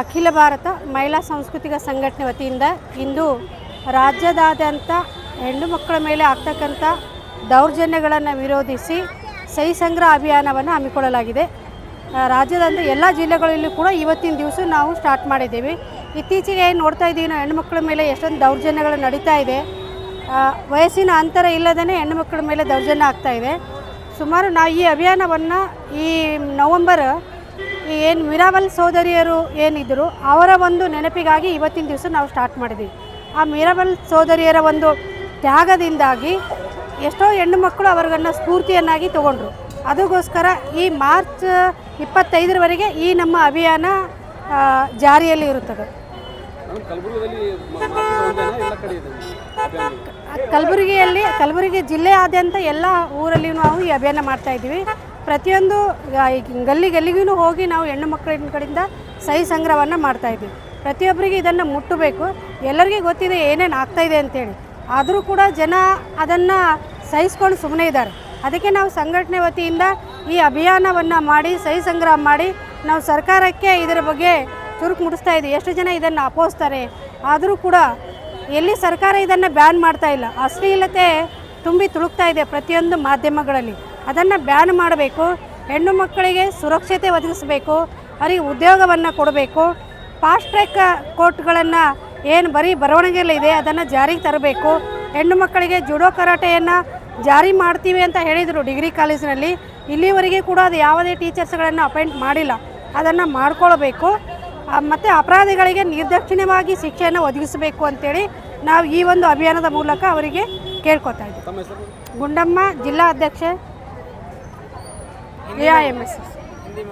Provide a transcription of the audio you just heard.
ಅಖಿಲ ಭಾರತ ಮಹಿಳಾ ಸಾಂಸ್ಕೃತಿಕ ಸಂಘಟನೆ ವತಿಯಿಂದ ಇಂದು ರಾಜ್ಯದಾದ್ಯಂತ ಹೆಣ್ಣು ಮಕ್ಕಳ ಮೇಲೆ ಆಗ್ತಕ್ಕಂಥ ದೌರ್ಜನ್ಯಗಳನ್ನು ವಿರೋಧಿಸಿ ಸಹಿ ಸಂಗ್ರಹ ಅಭಿಯಾನವನ್ನು ಹಮ್ಮಿಕೊಳ್ಳಲಾಗಿದೆ. ರಾಜ್ಯದಂತ ಎಲ್ಲ ಜಿಲ್ಲೆಗಳಲ್ಲೂ ಕೂಡ ಇವತ್ತಿನ ದಿವಸ ನಾವು ಸ್ಟಾರ್ಟ್ ಮಾಡಿದ್ದೀವಿ. ಇತ್ತೀಚೆಗೆ ಏನು ನೋಡ್ತಾ ಇದ್ದೀವಿ ನಾವು ಹೆಣ್ಣುಮಕ್ಕಳ ಮೇಲೆ ಎಷ್ಟೊಂದು ದೌರ್ಜನ್ಯಗಳು ನಡೀತಾ ಇದೆ. ವಯಸ್ಸಿನ ಅಂತರ ಇಲ್ಲದೇ ಹೆಣ್ಣುಮಕ್ಕಳ ಮೇಲೆ ದೌರ್ಜನ್ಯ ಆಗ್ತಾ ಇದೆ. ಸುಮಾರು ನಾವು ಈ ಅಭಿಯಾನವನ್ನು ಈ ನವಂಬರ್ ಏನು ಮೀರಾಬಲ್ ಸೋದರಿಯರು ಏನಿದ್ದರು ಅವರ ಒಂದು ನೆನಪಿಗಾಗಿ ಇವತ್ತಿನ ದಿವಸ ನಾವು ಸ್ಟಾರ್ಟ್ ಮಾಡಿದ್ವಿ. ಆ ಮೀರಾಬಲ್ ಸೋದರಿಯರ ಒಂದು ತ್ಯಾಗದಿಂದಾಗಿ ಎಷ್ಟೋ ಹೆಣ್ಣು ಮಕ್ಕಳು ಅವರನ್ನು ಸ್ಫೂರ್ತಿಯನ್ನಾಗಿ ತಗೊಂಡ್ರು. ಅದಕ್ಕೋಸ್ಕರ ಈ ಮಾರ್ಚ್ ಇಪ್ಪತ್ತೈದರವರೆಗೆ ಈ ನಮ್ಮ ಅಭಿಯಾನ ಜಾರಿಯಲ್ಲಿ ಇರುತ್ತದೆ. ಕಲಬುರಗಿಯಲ್ಲಿ ಕಲಬುರಗಿ ಜಿಲ್ಲೆಯಾದ್ಯಂತ ಎಲ್ಲ ಊರಲ್ಲಿ ನಾವು ಈ ಅಭಿಯಾನ ಮಾಡ್ತಾ ಇದ್ದೀವಿ. ಪ್ರತಿಯೊಂದು ಗಲ್ಲಿ ಗಲ್ಲಿಗೂ ಹೋಗಿ ನಾವು ಹೆಣ್ಣು ಮಕ್ಕಳ ಕಡೆಯಿಂದ ಸಹಿ ಸಂಗ್ರಹವನ್ನು ಮಾಡ್ತಾ ಇದ್ದೀವಿ. ಪ್ರತಿಯೊಬ್ಬರಿಗೆ ಇದನ್ನು ಮುಟ್ಟಬೇಕು. ಎಲ್ಲರಿಗೂ ಗೊತ್ತಿದೆ ಏನೇನು ಆಗ್ತಾಯಿದೆ ಅಂತೇಳಿ. ಆದರೂ ಕೂಡ ಜನ ಅದನ್ನು ಸಹಿಸ್ಕೊಂಡು ಸುಮ್ಮನೆ ಇದ್ದಾರೆ. ಅದಕ್ಕೆ ನಾವು ಸಂಘಟನೆ ವತಿಯಿಂದ ಈ ಅಭಿಯಾನವನ್ನು ಮಾಡಿ, ಸಹಿ ಸಂಗ್ರಹ ಮಾಡಿ ನಾವು ಸರ್ಕಾರಕ್ಕೆ ಇದರ ಬಗ್ಗೆ ಚುರುಕು ಮುಡಿಸ್ತಾ ಇದ್ದೀವಿ. ಎಷ್ಟು ಜನ ಇದನ್ನು ಅಪೋಸ್ತಾರೆ? ಆದರೂ ಕೂಡ ಎಲ್ಲಿ ಸರ್ಕಾರ ಇದನ್ನು ಬ್ಯಾನ್ ಮಾಡ್ತಾ ಇಲ್ಲ, ಅಶ್ಲೀಲತೆ ತುಂಬಿ ತುಳುಕ್ತಾ ಇದೆ ಪ್ರತಿಯೊಂದು ಮಾಧ್ಯಮಗಳಲ್ಲಿ. ಅದನ್ನು ಬ್ಯಾನ್ ಮಾಡಬೇಕು. ಹೆಣ್ಣು ಮಕ್ಕಳಿಗೆ ಸುರಕ್ಷತೆ ಒದಗಿಸಬೇಕು. ಅವರಿಗೆ ಉದ್ಯೋಗವನ್ನು ಕೊಡಬೇಕು. ಫಾಸ್ಟ್ ಟ್ರ್ಯಾಕ್ ಕೋರ್ಟ್ಗಳನ್ನು ಏನು ಬರೀ ಬರವಣಿಗೆಯಲ್ಲಿದೆ ಅದನ್ನು ಜಾರಿಗೆ ತರಬೇಕು. ಹೆಣ್ಣು ಮಕ್ಕಳಿಗೆ ಜುಡೋ ಕರಾಟೆಯನ್ನು ಜಾರಿ ಮಾಡ್ತೀವಿ ಅಂತ ಹೇಳಿದರು ಡಿಗ್ರಿ ಕಾಲೇಜಿನಲ್ಲಿ. ಇಲ್ಲಿವರೆಗೆ ಕೂಡ ಅದು ಯಾವುದೇ ಟೀಚರ್ಸ್ಗಳನ್ನು ಅಪಾಯಿಂಟ್ ಮಾಡಿಲ್ಲ. ಅದನ್ನು ಮಾಡ್ಕೊಳ್ಬೇಕು. ಮತ್ತು ಅಪರಾಧಿಗಳಿಗೆ ನಿರ್ದಕ್ಷಿಣ್ಯವಾಗಿ ಶಿಕ್ಷೆಯನ್ನು ಒದಗಿಸಬೇಕು ಅಂತೇಳಿ ನಾವು ಈ ಒಂದು ಅಭಿಯಾನದ ಮೂಲಕ ಅವರಿಗೆ ಕೇಳ್ಕೊತಾ ಇದ್ದೀವಿ ಗುಂಡಮ್ಮ ಜಿಲ್ಲಾ ಅಧ್ಯಕ್ಷೆ हिंदी में